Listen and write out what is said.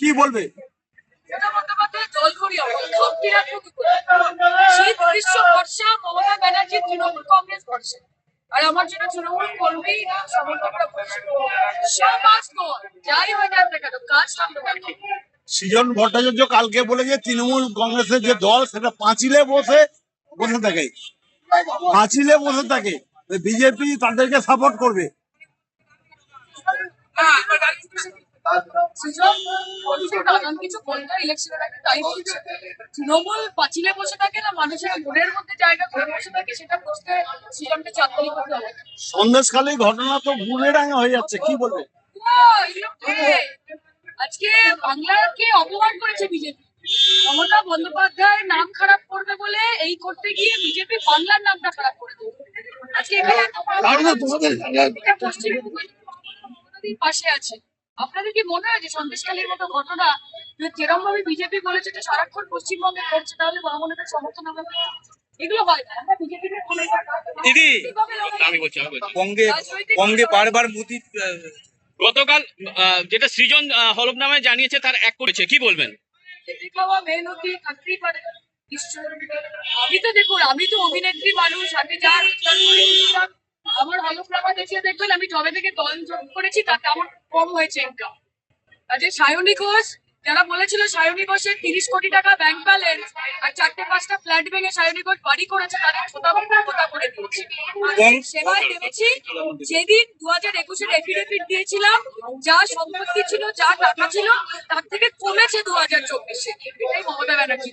কি বলবে? মমতা বন্দ্যোপাধ্যায় জল করি ঘামটি রাখব কি করে? শীত গ্রীষ্ম বর্ষা মমতা ব্যানার্জি তৃণমূল কংগ্রেস বর্ষা আর আমার জন্য তৃণমূল কর্মী সমর্থকরা বলছে সমাজ যাই হয়ে না কেন কাজ সৃজন ভট্টাচার্য কালকে বলে যে তৃণমূল কংগ্রেসের যে দল সেটা পাঁচিলে বসে বসে থাকে। পাঁচিলে বসে থাকে। বিজেপি তাদেরকে সাপোর্ট করবে। কিছু বলতে ইলেকশনের আগে তাই বলছে তৃণমূল পাঁচিলে বসে থাকে না মানুষের মনের মধ্যে জায়গা করে বসে থাকে সেটা বুঝতে সৃজনকে চাকরি করতে হবে সন্দেশখালী ঘটনা তো বুড়েডাঙ্গা হয়ে যাচ্ছে কি বলবে? আজকে বাংলাকে অপমান করেছে বিজেপি মমতা বন্দ্যোপাধ্যায়ের নাম খারাপ করবে বলে এই করতে গিয়ে বিজেপি বাংলার নামটা খারাপ করে দেবে আজকে এখানে পশ্চিমবঙ্গের পাশে আছে আপনাদের কি মনে হয় যে সন্দেশকালীর মতো ঘটনা যেরকম ভাবে বিজেপি বলেছে যে সারাক্ষণ পশ্চিমবঙ্গে করছে তাহলে বামনেদের সমর্থন হবে? এগুলো হয় না। আমরা বিজেপিকে দিদি আমি বলছি আমি বলছি। বঙ্গে বঙ্গে বারবার মোদি গতকাল আহ, যেটা সৃজন জানিয়েছে তার এক করেছে। কি বলবেন। আমি তো দেখুন আমি তো অভিনেত্রী মানুষ আমি যা রোজগার করেছিলাম আমার হলফনামা দেখিয়ে দেখবেন আমি জবে থেকে দল যোগ করেছি, তাতে আমার কম হয়েছে ইনকাম কাজে সায়নী ঘোষ, যারা বলেছিল সায়নী ঘোষের তিরিশ কোটি টাকা ব্যাংক ব্যালেন্স আর চারটে পাঁচটা ফ্ল্যাট ভেঙে সায়নী ঘোষ বাড়ি করেছে, তাদের ছোটা করে দিয়েছি। সেবায় নেমেছি, যেদিন দু হাজার একুশের এফিডেভিট দিয়েছিলাম, যা সম্পত্তি ছিল, যা টাকা ছিল, তার থেকে কমেছে দু হাজার চব্বিশে। এটাই মমতা ব্যানার্জি।